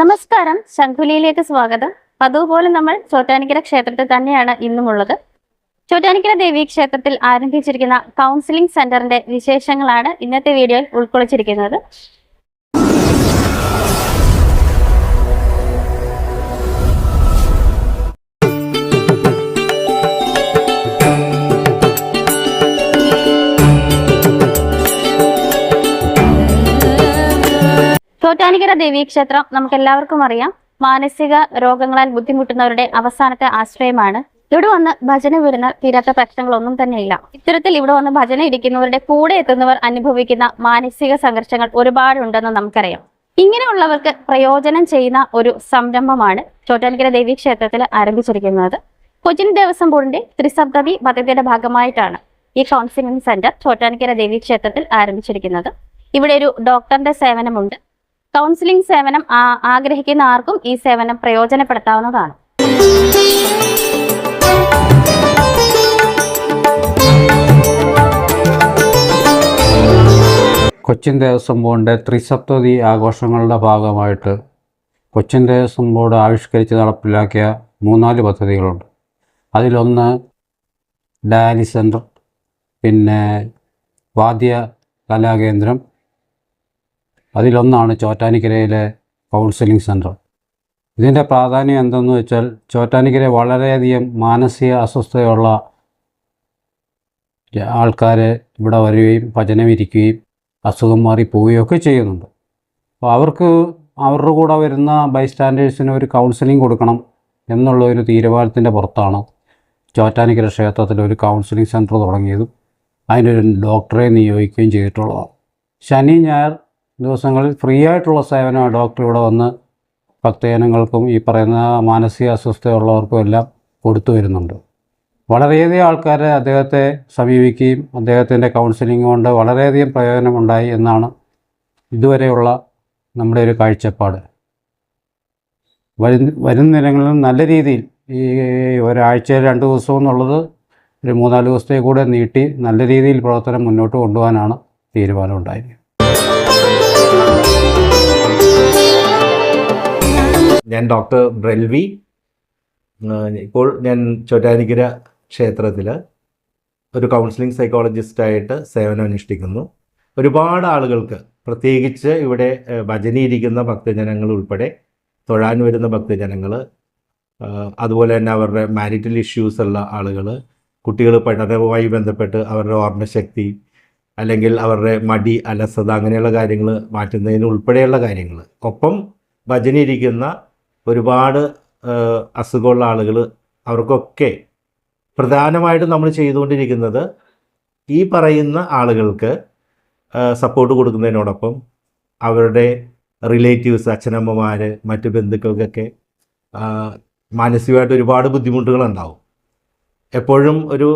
നമസ്കാരം. ശംഖുലിയിലേക്ക് സ്വാഗതം. അതുപോലെ നമ്മൾ ചോറ്റാനിക്കര ക്ഷേത്രത്തിൽ തന്നെയാണ് ഇന്നുമുള്ളത്. ചോറ്റാനിക്കര ദേവി ക്ഷേത്രത്തിൽ ആരംഭിച്ചിരിക്കുന്ന കൗൺസിലിംഗ് സെന്ററിന്റെ വിശേഷങ്ങളാണ് ഇന്നത്തെ വീഡിയോയിൽ ഉൾക്കൊള്ളിച്ചിരിക്കുന്നത്. ചോറ്റാനിക്കര ദേവീ ക്ഷേത്രം നമുക്ക് എല്ലാവർക്കും അറിയാം. മാനസിക രോഗങ്ങളാൽ ബുദ്ധിമുട്ടുന്നവരുടെ അവസാനത്തെ ആശ്രയമാണ്. ഇവിടെ വന്ന് ഭജന വരുന്ന തീരാത്ത പ്രശ്നങ്ങളൊന്നും തന്നെയില്ല. ഇത്തരത്തിൽ ഇവിടെ വന്ന് ഭജന ഇരിക്കുന്നവരുടെ കൂടെ എത്തുന്നവർ അനുഭവിക്കുന്ന മാനസിക സംഘർഷങ്ങൾ ഒരുപാടുണ്ടെന്ന് നമുക്കറിയാം. ഇങ്ങനെയുള്ളവർക്ക് പ്രയോജനം ചെയ്യുന്ന ഒരു സംരംഭമാണ് ചോറ്റാനിക്കര ദേവി ക്ഷേത്രത്തിൽ ആരംഭിച്ചിരിക്കുന്നത്. കൊച്ചിൻ ദേവസ്വം ബോർഡിന്റെ ത്രിസപ്തതി പദ്ധതിയുടെ ഭാഗമായിട്ടാണ് ഈ കൗൺസിലിംഗ് സെന്റർ ചോറ്റാനിക്കര ദേവി ക്ഷേത്രത്തിൽ ആരംഭിച്ചിരിക്കുന്നത്. ഇവിടെ ഒരു ഡോക്ടറിന്റെ സേവനമുണ്ട്. കൗൺസിലിംഗ് സേവനം ആഗ്രഹിക്കുന്ന ആർക്കും ഈ സേവനം പ്രയോജനപ്പെടുത്താവുന്നതാണ്. കൊച്ചിൻ ദേവസ്വം ബോർഡിന്റെ ത്രിസപ്തതി ആഘോഷങ്ങളുടെ ഭാഗമായിട്ട് കൊച്ചിൻ ദേവസ്വം ബോർഡ് ആവിഷ്കരിച്ച് നടപ്പിലാക്കിയ മൂന്നാൽ പദ്ധതികളുണ്ട്. അതിലൊന്ന് ഡയാലിസ് സെന്റർ പിന്നെ വാദ്യ കലാകേന്ദ്രം അതിലൊന്നാണ് ചോറ്റാനിക്കരയിലെ കൗൺസിലിംഗ് സെന്റർ. ഇതിന്റെ പ്രാധാന്യം എന്തെന്ന് വെച്ചാൽ ചോറ്റാനിക്കര വളരെയധികം മാനസിക അസ്വസ്ഥതയുള്ള ആൾക്കാർ ഇവിടെ വരികയും ഭജനം ഇരിക്കുകയും അസുഖം മാറി പോവുകയൊക്കെ ചെയ്യുന്നുണ്ട്. അപ്പോൾ അവർക്ക് അവരുടെ കൂടെ വരുന്ന ബൈസ്റ്റാൻഡേഴ്സിന് ഒരു കൗൺസിലിംഗ് കൊടുക്കണം എന്നുള്ള ഒരു തീരുമാനത്തിന്റെ പുറത്താണ് ചോറ്റാനിക്കര ക്ഷേത്രത്തിൽ ഒരു കൗൺസിലിംഗ് സെന്റർ തുടങ്ങിയതും. അതിനൊരു ഡോക്ടറെ നിയോഗിക്കുകയും ചെയ്തിട്ടുള്ളതാണ്. ശനി ഞായർ ദിവസങ്ങളിൽ ഫ്രീ ആയിട്ടുള്ള സേവനമാണ് ഡോക്ടർ ഇവിടെ വന്ന് ഭക്തജനങ്ങൾക്കും ഈ പറയുന്ന മാനസിക അസ്വസ്ഥതയുള്ളവർക്കും എല്ലാം കൊടുത്തു വരുന്നുണ്ട്. വളരെയധികം ആൾക്കാർ അദ്ദേഹത്തെ സമീപിക്കുകയും അദ്ദേഹത്തിന്റെ കൗൺസിലിംഗ് കൊണ്ട് വളരെയധികം പ്രയോജനമുണ്ടായി എന്നാണ് ഇതുവരെയുള്ള നമ്മുടെ ഒരു കാഴ്ചപ്പാട്. വരും വരും ദിനങ്ങളിൽ നല്ല രീതിയിൽ ഈ ഒരാഴ്ച രണ്ട് ദിവസം എന്നുള്ളത് ഒരു മൂന്നാൽ ദിവസത്തെ കൂടെ നീട്ടി നല്ല രീതിയിൽ പ്രവർത്തനം മുന്നോട്ട് കൊണ്ടുപോകാനാണ് തീരുമാനമുണ്ടായിരിക്കുന്നത് ഞാൻ ഡോക്ടർ ബ്രെൽവി. ഇപ്പോൾ ഞാൻ ചോറ്റാനിക്കര ക്ഷേത്രത്തിൽ ഒരു കൗൺസിലിംഗ് സൈക്കോളജിസ്റ്റായിട്ട് സേവനം അനുഷ്ഠിക്കുന്നു. ഒരുപാട് ആളുകൾക്ക് പ്രത്യേകിച്ച് ഇവിടെ ഭജനിയിരിക്കുന്ന ഭക്തജനങ്ങൾ ഉൾപ്പെടെ തൊഴാൻ വരുന്ന ഭക്തജനങ്ങൾ അതുപോലെ തന്നെ അവരുടെ മാരിറ്റൽ ഇഷ്യൂസ് ഉള്ള ആളുകൾ കുട്ടികൾ പഠനവുമായി ബന്ധപ്പെട്ട് അവരുടെ ഓർമ്മശക്തി അല്ലെങ്കിൽ അവരുടെ മടി അലസത അങ്ങനെയുള്ള കാര്യങ്ങൾ മാറ്റുന്നതിന് ഉൾപ്പെടെയുള്ള കാര്യങ്ങൾ ഒപ്പം ഭജനിരിക്കുന്ന ഒരുപാട് അസുഖമുള്ള ആളുകൾ അവർക്കൊക്കെ പ്രധാനമായിട്ടും നമ്മൾ ചെയ്തുകൊണ്ടിരിക്കുന്നത് ഈ പറയുന്ന ആളുകൾക്ക് സപ്പോർട്ട് കൊടുക്കുന്നതിനോടൊപ്പം അവരുടെ റിലേറ്റീവ്സ് അച്ഛനമ്മമാർ മറ്റു ബന്ധുക്കൾക്കൊക്കെ മാനസികമായിട്ട് ഒരുപാട് ബുദ്ധിമുട്ടുകളുണ്ടാവും. എപ്പോഴും ഒരു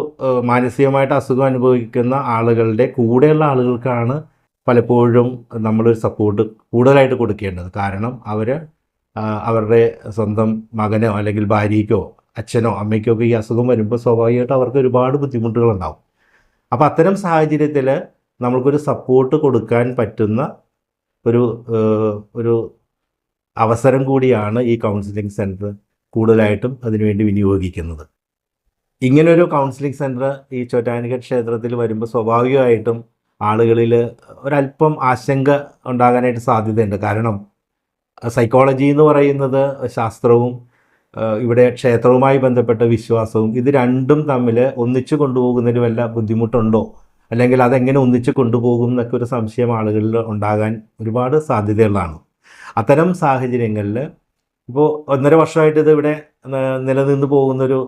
മാനസികമായിട്ട് അസുഖം അനുഭവിക്കുന്ന ആളുകളുടെ കൂടെയുള്ള ആളുകൾക്കാണ് പലപ്പോഴും നമ്മളൊരു സപ്പോർട്ട് കൂടുതലായിട്ട് കൊടുക്കേണ്ടത്. കാരണം അവർ അവരുടെ സ്വന്തം മകനോ അല്ലെങ്കിൽ ഭാര്യയ്ക്കോ അച്ഛനോ അമ്മയ്ക്കോ ഒക്കെ ഈ അസുഖം വരുമ്പോൾ സ്വാഭാവികമായിട്ട് അവർക്ക് ഒരുപാട് ബുദ്ധിമുട്ടുകളുണ്ടാവും. അപ്പോൾ അത്തരം സാഹചര്യത്തിൽ നമ്മൾക്കൊരു സപ്പോർട്ട് കൊടുക്കാൻ പറ്റുന്ന ഒരു ഒരു അവസരം കൂടിയാണ് ഈ കൗൺസിലിംഗ് സെന്റർ കൂടുതലായിട്ടും അതിനുവേണ്ടി വിനിയോഗിക്കുന്നത്. ഇങ്ങനൊരു കൗൺസിലിംഗ് സെന്റർ ഈ ചോറ്റാനിക ക്ഷേത്രത്തിൽ വരുമ്പോൾ സ്വാഭാവികമായിട്ടും ആളുകളിൽ ഒരല്പം ആശങ്ക ഉണ്ടാകാനായിട്ട് സാധ്യതയുണ്ട്. കാരണം സൈക്കോളജി എന്ന് പറയുന്നത് ശാസ്ത്രവും ഇവിടെ ക്ഷേത്രവുമായി ബന്ധപ്പെട്ട വിശ്വാസവും ഇത് രണ്ടും തമ്മിൽ ഒന്നിച്ചു കൊണ്ടുപോകുന്നതിന് വല്ല ബുദ്ധിമുട്ടുണ്ടോ? അല്ലെങ്കിൽ അതെങ്ങനെ ഒന്നിച്ചു കൊണ്ടുപോകും എന്നൊക്കെ ഒരു സംശയം ആളുകളിൽ ഉണ്ടാകാൻ ഒരുപാട് സാധ്യതകളാണ് അത്തരം സാഹചര്യങ്ങളിൽ ഇപ്പോൾ ഒന്നര വർഷമായിട്ട് ഇത് ഇവിടെ നിലനിന്ന് പോകുന്നൊരു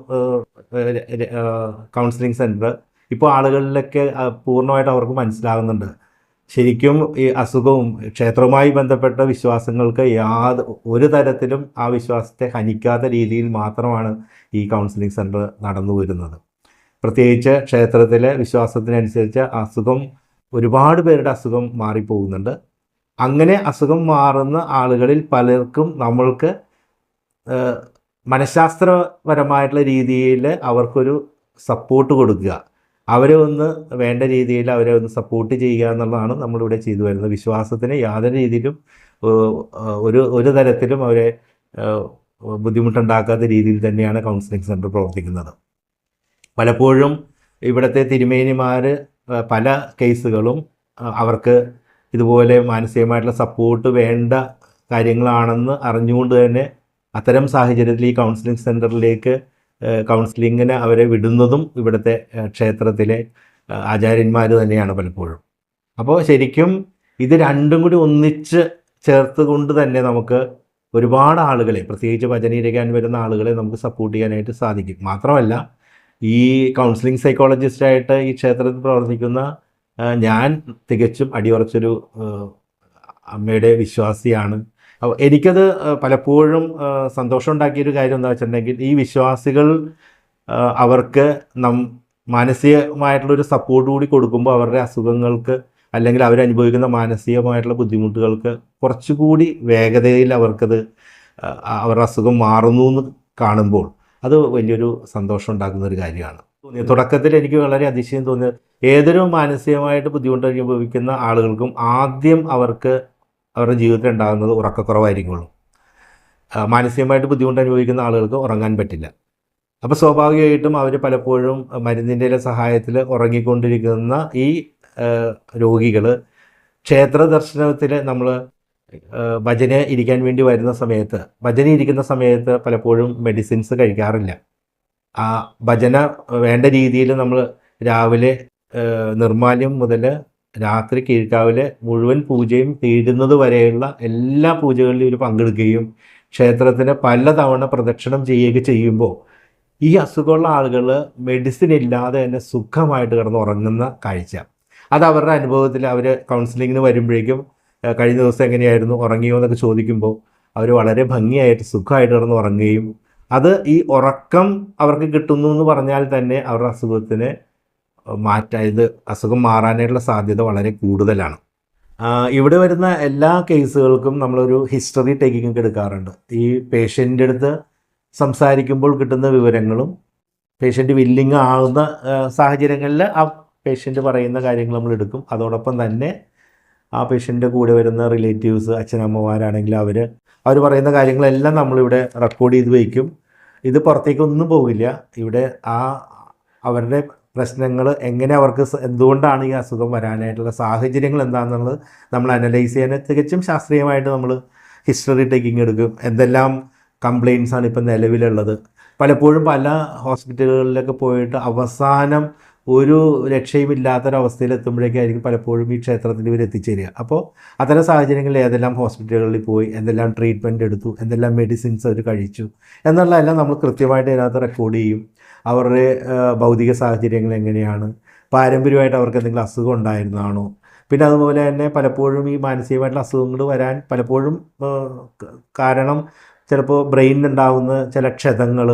കൗൺസിലിംഗ് സെന്റർ ഇപ്പോൾ ആളുകളിലൊക്കെ പൂർണമായിട്ട് അവർക്ക് മനസ്സിലാകുന്നുണ്ട്. ശരിക്കും ഈ അസുഖവും ക്ഷേത്രവുമായി ബന്ധപ്പെട്ട വിശ്വാസങ്ങൾക്ക് യാതൊ ഒരു തരത്തിലും ആ വിശ്വാസത്തെ ഹനിക്കാത്ത രീതിയിൽ മാത്രമാണ് ഈ കൗൺസിലിംഗ് സെന്റർ നടന്നു വരുന്നത്. പ്രത്യേകിച്ച് ക്ഷേത്രത്തിലെ വിശ്വാസത്തിനനുസരിച്ച് അസുഖം ഒരുപാട് പേരുടെ അസുഖം മാറിപ്പോകുന്നുണ്ട്. അങ്ങനെ അസുഖം മാറുന്ന ആളുകളിൽ പലർക്കും നമ്മൾക്ക് മനഃശാസ്ത്രപരമായിട്ടുള്ള രീതിയിൽ അവർക്കൊരു സപ്പോർട്ട് കൊടുക്കുക. അവരെ ഒന്ന് വേണ്ട രീതിയിൽ അവരെ ഒന്ന് സപ്പോർട്ട് ചെയ്യുക എന്നുള്ളതാണ് നമ്മളിവിടെ ചെയ്തു വരുന്നത്. വിശ്വാസത്തിന് യാതൊരു രീതിയിലും ഒരു ഒരു തരത്തിലും അവരെ ബുദ്ധിമുട്ടുണ്ടാക്കാത്ത രീതിയിൽ തന്നെയാണ് കൗൺസിലിംഗ് സെന്റർ പ്രവർത്തിക്കുന്നത്. പലപ്പോഴും ഇവിടുത്തെ തിരുമേനിമാർ പല കേസുകളും അവർക്ക് ഇതുപോലെ മാനസികമായിട്ടുള്ള സപ്പോർട്ട് വേണ്ട കാര്യങ്ങളാണെന്ന് അറിഞ്ഞുകൊണ്ട് തന്നെ അത്തരം സാഹചര്യത്തിൽ ഈ കൗൺസിലിംഗ് സെന്ററിലേക്ക് കൗൺസിലിങ്ങിന് അവരെ വിടുന്നതും ഇവിടുത്തെ ക്ഷേത്രത്തിലെ ആചാര്യന്മാർ തന്നെയാണ് പലപ്പോഴും. അപ്പോൾ ശരിക്കും ഇത് രണ്ടും കൂടി ഒന്നിച്ച് ചേർത്ത് കൊണ്ട് തന്നെ നമുക്ക് ഒരുപാട് ആളുകളെ പ്രത്യേകിച്ച് ഭജനയിരക്കാൻ വരുന്ന ആളുകളെ നമുക്ക് സപ്പോർട്ട് ചെയ്യാനായിട്ട് സാധിക്കും. മാത്രമല്ല ഈ കൗൺസിലിംഗ് സൈക്കോളജിസ്റ്റായിട്ട് ഈ ക്ഷേത്രത്തിൽ പ്രവർത്തിക്കുന്ന ഞാൻ തികച്ചും അടിയുറച്ചൊരു അമ്മയുടെ വിശ്വാസിയാണ്. അപ്പോൾ എനിക്കത് പലപ്പോഴും സന്തോഷം ഉണ്ടാക്കിയൊരു കാര്യം എന്താ വെച്ചിട്ടുണ്ടെങ്കിൽ ഈ വിശ്വാസികൾ അവർക്ക് നം മാനസികമായിട്ടുള്ളൊരു സപ്പോർട്ട് കൂടി കൊടുക്കുമ്പോൾ അവരുടെ അസുഖങ്ങൾക്ക് അല്ലെങ്കിൽ അവരനുഭവിക്കുന്ന മാനസികമായിട്ടുള്ള ബുദ്ധിമുട്ടുകൾക്ക് കുറച്ചുകൂടി വേഗതയിൽ അവർക്കത് അവരുടെ അസുഖം മാറുന്നു എന്ന് കാണുമ്പോൾ അത് വലിയൊരു സന്തോഷം ഉണ്ടാക്കുന്ന ഒരു കാര്യമാണ്. തോന്നിയത്. തുടക്കത്തിൽ എനിക്ക് വളരെ അതിശയം തോന്നിയത് ഏതൊരു മാനസികമായിട്ട് ബുദ്ധിമുട്ട് അനുഭവിക്കുന്ന ആളുകൾക്കും ആദ്യം അവർക്ക് അവരുടെ ജീവിതത്തിൽ ഉണ്ടാകുന്നത് ഉറക്കക്കുറവായിരിക്കുള്ളൂ. മാനസികമായിട്ട് ബുദ്ധിമുട്ട് അനുഭവിക്കുന്ന ആളുകൾക്ക് ഉറങ്ങാൻ പറ്റില്ല. അപ്പോൾ സ്വാഭാവികമായിട്ടും അവർ പലപ്പോഴും മരുന്നിന്റെ സഹായത്തിൽ ഉറങ്ങിക്കൊണ്ടിരിക്കുന്ന ഈ രോഗികൾ ക്ഷേത്ര ദർശനത്തിൽ നമ്മൾ ഭജന ഇരിക്കാൻ വേണ്ടി വരുന്ന സമയത്ത് ഭജന ഇരിക്കുന്ന സമയത്ത് പലപ്പോഴും മെഡിസിൻസ് കഴിക്കാറില്ല. ആ ഭജന വേണ്ട രീതിയിൽ നമ്മൾ രാവിലെ നിർമാല്യം മുതൽ രാത്രി കീഴ്ക്കാവിലെ മുഴുവൻ പൂജയും തീരുന്നത് വരെയുള്ള എല്ലാ പൂജകളിലും ഇവർ പങ്കെടുക്കുകയും ക്ഷേത്രത്തിന് പലതവണ പ്രദക്ഷിണം ചെയ്യുകയൊക്കെ ചെയ്യുമ്പോൾ ഈ അസുഖമുള്ള ആളുകൾ മെഡിസിൻ ഇല്ലാതെ തന്നെ സുഖമായിട്ട് കിടന്ന് ഉറങ്ങുന്ന കാഴ്ച. അത് അവരുടെ അനുഭവത്തിൽ അവർ കൗൺസിലിങ്ങിന് വരുമ്പോഴേക്കും കഴിഞ്ഞ ദിവസം എങ്ങനെയായിരുന്നു ഉറങ്ങിയോ എന്നൊക്കെ ചോദിക്കുമ്പോൾ അവർ വളരെ ഭംഗിയായിട്ട് സുഖമായിട്ട് കിടന്ന് ഉറങ്ങുകയും അത് ഈ ഉറക്കം അവർക്ക് കിട്ടുന്നു എന്ന് പറഞ്ഞാൽ തന്നെ അവരുടെ അസുഖത്തിന് മാറ്റാൻ ഇത് അസുഖം മാറാനായിട്ടുള്ള സാധ്യത വളരെ കൂടുതലാണ്. ഇവിടെ വരുന്ന എല്ലാ കേസുകൾക്കും നമ്മളൊരു ഹിസ്റ്ററി ടേക്കിംഗ് ഒക്കെ എടുക്കാറുണ്ട്. ഈ പേഷ്യന്റെ അടുത്ത് സംസാരിക്കുമ്പോൾ കിട്ടുന്ന വിവരങ്ങളും പേഷ്യന്റ് വില്ലിങ് ആകുന്ന സാഹചര്യങ്ങളിൽ ആ പേഷ്യന്റ് പറയുന്ന കാര്യങ്ങൾ നമ്മൾ എടുക്കും. അതോടൊപ്പം തന്നെ ആ പേഷ്യന്റെ കൂടെ വരുന്ന റിലേറ്റീവ്സ് അച്ഛനമ്മമാരാണെങ്കിൽ അവർ അവർ പറയുന്ന കാര്യങ്ങളെല്ലാം നമ്മളിവിടെ റെക്കോർഡ് ചെയ്ത് വയ്ക്കും. ഇത് പുറത്തേക്കൊന്നും പോകില്ല. ഇവിടെ ആ അവരുടെ പ്രശ്നങ്ങൾ എങ്ങനെ അവർക്ക് എന്തുകൊണ്ടാണ് ഈ അസുഖം വരാനായിട്ടുള്ള സാഹചര്യങ്ങൾ എന്താണെന്നുള്ളത് നമ്മൾ അനലൈസ് ചെയ്യാൻ തികച്ചും ശാസ്ത്രീയമായിട്ട് നമ്മൾ ഹിസ്റ്ററി ടേക്കിംഗ് എടുക്കും. എന്തെല്ലാം കംപ്ലയിൻസാണ് ഇപ്പം നിലവിലുള്ളത്. പലപ്പോഴും പല ഹോസ്പിറ്റലുകളിലൊക്കെ പോയിട്ട് അവസാനം ഒരു രക്ഷയുമില്ലാത്തൊരവസ്ഥയിൽ എത്തുമ്പോഴേക്കായിരിക്കും പലപ്പോഴും ഈ ക്ഷേത്രത്തിൽ ഇവർ എത്തിച്ചേരുക. അപ്പോൾ അത്തരം സാഹചര്യങ്ങളിൽ ഏതെല്ലാം ഹോസ്പിറ്റലുകളിൽ പോയി എന്തെല്ലാം ട്രീറ്റ്മെന്റ് എടുത്തു എന്തെല്ലാം മെഡിസിൻസ് അവർ കഴിച്ചു എന്നുള്ളതെല്ലാം നമ്മൾ കൃത്യമായിട്ട് ഇതിനകത്ത് റെക്കോർഡ് ചെയ്യും. അവരുടെ ഭൗതിക സാഹചര്യങ്ങൾ എങ്ങനെയാണ് പാരമ്പര്യമായിട്ട് അവർക്ക് എന്തെങ്കിലും അസുഖം ഉണ്ടായിരുന്നതാണോ പിന്നെ അതുപോലെ തന്നെ പലപ്പോഴും ഈ മാനസികമായിട്ടുള്ള അസുഖങ്ങൾ വരാൻ പലപ്പോഴും കാരണം ചിലപ്പോൾ ബ്രെയിനിനുണ്ടാകുന്ന ചില ക്ഷതങ്ങൾ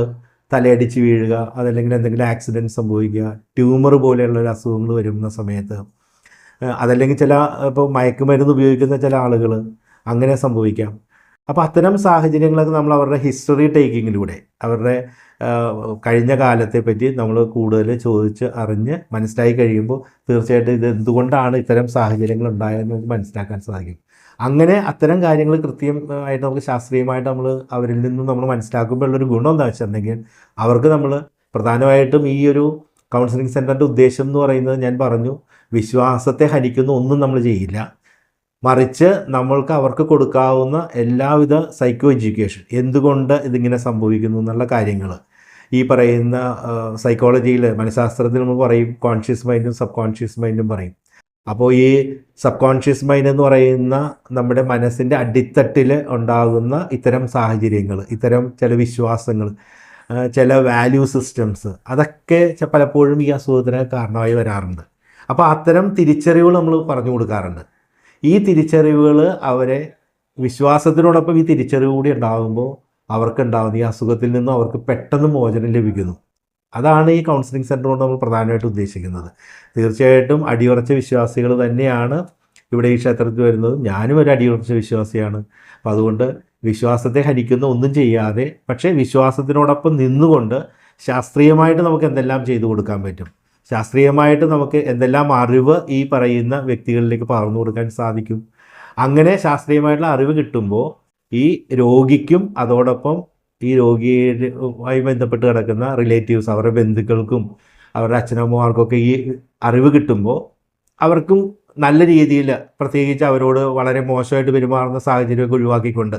തലയടിച്ച് വീഴുക അതല്ലെങ്കിൽ എന്തെങ്കിലും ആക്സിഡന്റ് സംഭവിക്കുക ട്യൂമർ പോലെയുള്ള ഒരു അസുഖങ്ങൾ വരുന്ന സമയത്ത് അതല്ലെങ്കിൽ ചില ഇപ്പോൾ മയക്കുമരുന്ന് ഉപയോഗിക്കുന്ന ചില ആളുകൾ അങ്ങനെ സംഭവിക്കാം. അപ്പോൾ അത്തരം സാഹചര്യങ്ങളൊക്കെ നമ്മൾ അവരുടെ ഹിസ്റ്ററി ടേക്കിങ്ങിലൂടെ അവരുടെ കഴിഞ്ഞ കാലത്തെ പറ്റി നമ്മൾ കൂടുതൽ ചോദിച്ച് അറിഞ്ഞ് മനസ്സിലായി കഴിയുമ്പോൾ തീർച്ചയായിട്ടും ഇത് എന്തുകൊണ്ടാണ് ഇത്തരം സാഹചര്യങ്ങൾ ഉണ്ടായതെന്ന് നമുക്ക് മനസ്സിലാക്കാൻ സാധിക്കും. അങ്ങനെ അത്തരം കാര്യങ്ങൾ കൃത്യമായിട്ട് നമുക്ക് ശാസ്ത്രീയമായിട്ട് നമ്മൾ അവരിൽ നിന്നും നമ്മൾ മനസ്സിലാക്കുമ്പോൾ ഉള്ളൊരു ഗുണം എന്താ വെച്ചിട്ടുണ്ടെങ്കിൽ അവർക്ക് നമ്മൾ പ്രധാനമായിട്ടും ഈ ഒരു കൗൺസിലിംഗ് സെന്ററിന്റെ ഉദ്ദേശം എന്ന് പറയുന്നത് ഞാൻ പറഞ്ഞു വിശ്വാസത്തെ ഹനിക്കുന്ന ഒന്നും നമ്മൾ ചെയ്യില്ല. മറിച്ച് നമ്മൾക്ക് അവർക്ക് കൊടുക്കാവുന്ന എല്ലാവിധ സൈക്കോ എഡ്യൂക്കേഷൻ എന്തുകൊണ്ട് ഇതിങ്ങനെ സംഭവിക്കുന്നു എന്നുള്ള കാര്യങ്ങൾ ഈ പറയുന്ന സൈക്കോളജിയിൽ മനഃശാസ്ത്രത്തിൽ നമ്മൾ പറയും കോൺഷ്യസ് മൈൻഡും സബ് കോൺഷ്യസ് മൈൻഡും പറയും. അപ്പോൾ ഈ സബ് കോൺഷ്യസ് മൈൻഡ് എന്ന് പറയുന്ന നമ്മുടെ മനസ്സിന്റെ അടിത്തട്ടിൽ ഉണ്ടാകുന്ന ഇത്തരം സാഹചര്യങ്ങൾ ഇത്തരം ചില വിശ്വാസങ്ങൾ ചില വാല്യൂ സിസ്റ്റംസ് അതൊക്കെ പലപ്പോഴും ഈ അസുഖത്തിന് കാരണമായി വരാറുണ്ട്. അപ്പോൾ അത്തരം തിരിച്ചറിവുകൾ നമ്മൾ പറഞ്ഞു കൊടുക്കാറുണ്ട്. ഈ തിരിച്ചറിവുകൾ അവരെ വിശ്വാസത്തിനോടൊപ്പം ഈ തിരിച്ചറിവ് കൂടി ഉണ്ടാകുമ്പോൾ അവർക്ക് ഉണ്ടാകുന്ന ഈ അസുഖത്തിൽ നിന്നും അവർക്ക് പെട്ടെന്ന് മോചനം ലഭിക്കുന്നു. അതാണ് ഈ കൗൺസിലിംഗ് സെന്റർ കൊണ്ട് നമ്മൾ പ്രധാനമായിട്ട് ഉദ്ദേശിക്കുന്നത്. തീർച്ചയായിട്ടും അടിയുറച്ച വിശ്വാസികൾ തന്നെയാണ് ഇവിടെ ഈ ക്ഷേത്രത്തിൽ വരുന്നത്. ഞാനും ഒരു അടിയുറച്ച വിശ്വാസിയാണ്. അപ്പോൾ അതുകൊണ്ട് വിശ്വാസത്തെ ഹനിക്കുന്ന ഒന്നും ചെയ്യാതെ പക്ഷേ വിശ്വാസത്തിനോടൊപ്പം നിന്നുകൊണ്ട് ശാസ്ത്രീയമായിട്ട് നമുക്ക് എന്തെല്ലാം ചെയ്തു കൊടുക്കാൻ പറ്റും? ശാസ്ത്രീയമായിട്ട് നമുക്ക് എന്തെല്ലാം അറിവ് ഈ പറയുന്ന വ്യക്തികളിലേക്ക് പകർന്നു കൊടുക്കാൻ സാധിക്കും? അങ്ങനെ ശാസ്ത്രീയമായിട്ടുള്ള അറിവ് കിട്ടുമ്പോൾ ഈ രോഗിക്കും അതോടൊപ്പം ഈ രോഗിയുമായി ബന്ധപ്പെട്ട് കിടക്കുന്ന റിലേറ്റീവ്സ് അവരുടെ ബന്ധുക്കൾക്കും അവരുടെ അച്ഛനമ്മമാർക്കൊക്കെ ഈ അറിവ് കിട്ടുമ്പോൾ അവർക്കും നല്ല രീതിയിൽ പ്രത്യേകിച്ച് അവരോട് വളരെ മോശമായിട്ട് പെരുമാറുന്ന സാഹചര്യമൊക്കെ ഒഴിവാക്കിക്കൊണ്ട്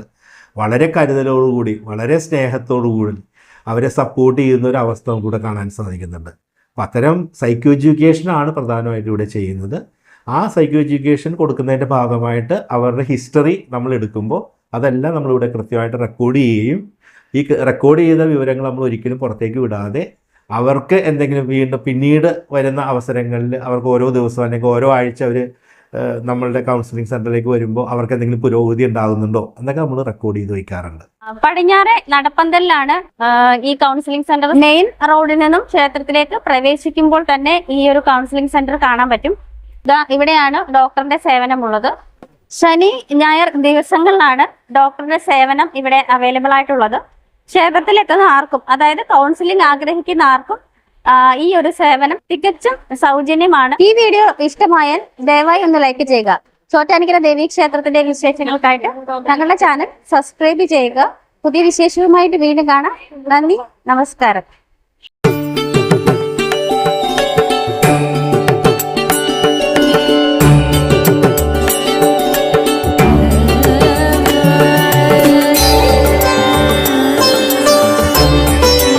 വളരെ കരുതലോടുകൂടി വളരെ സ്നേഹത്തോടു കൂടി അവരെ സപ്പോർട്ട് ചെയ്യുന്ന ഒരു അവസ്ഥ കൂടെ കാണാൻ സാധിക്കുന്നുണ്ട്. അപ്പം അത്തരം സൈക്കോ എഡ്യൂക്കേഷനാണ് പ്രധാനമായിട്ട് ഇവിടെ ചെയ്യുന്നത്. ആ സൈക്കോ എഡ്യൂക്കേഷൻ കൊടുക്കുന്നതിന്റെ ഭാഗമായിട്ട് അവരുടെ ഹിസ്റ്ററി നമ്മൾ എടുക്കുമ്പോൾ അതെല്ലാം നമ്മളിവിടെ കൃത്യമായിട്ട് റെക്കോർഡ് ചെയ്യുകയും ഈ റെക്കോർഡ് ചെയ്ത വിവരങ്ങൾ നമ്മൾ ഒരിക്കലും പുറത്തേക്ക് വിടാതെ അവർക്ക് എന്തെങ്കിലും വീണ്ടും പിന്നീട് വരുന്ന അവസരങ്ങളിൽ അവർക്ക് ഓരോ ദിവസവും അല്ലെങ്കിൽ ഓരോ ആഴ്ച അവർ നമ്മളുടെ കൗൺസിലിംഗ് സെന്ററിലേക്ക് വരുമ്പോൾ അവർക്ക് എന്തെങ്കിലും പുരോഗതി ഉണ്ടാകുന്നുണ്ടോ എന്നൊക്കെ നമ്മൾ റെക്കോർഡ് ചെയ്ത് വയ്ക്കാറുണ്ട്. പടിഞ്ഞാറെ നടപ്പന്തലിലാണ് ഈ കൗൺസിലിംഗ് സെന്റർ മെയിൻ റോഡിൽ നിന്നും ക്ഷേത്രത്തിലേക്ക് പ്രവേശിക്കുമ്പോൾ തന്നെ ഈ ഒരു കൗൺസിലിംഗ് സെന്റർ കാണാൻ പറ്റും. ഇവിടെയാണ് ഡോക്ടറിന്റെ സേവനമുള്ളത്. ശനി ഞായർ ദിവസങ്ങളിലാണ് ഡോക്ടറുടെ സേവനം ഇവിടെ അവൈലബിൾ ആയിട്ടുള്ളത്. ക്ഷേത്രത്തിൽ എത്തുന്ന ആർക്കും അതായത് കൗൺസിലിംഗ് ആഗ്രഹിക്കുന്ന ആർക്കും ഈ ഒരു സേവനം തികച്ചും സൗജന്യമാണ്. ഈ വീഡിയോ ഇഷ്ടമായാൽ ദയവായി ഒന്ന് ലൈക്ക് ചെയ്യുക. ചോറ്റാനിക്കര ദേവീ ക്ഷേത്രത്തിന്റെ വിശേഷങ്ങൾക്കായിട്ട് ഞങ്ങളുടെ ചാനൽ സബ്സ്ക്രൈബ് ചെയ്യുക. പുതിയ വിശേഷവുമായിട്ട് വീണ്ടും കാണാം. നന്ദി നമസ്കാരം.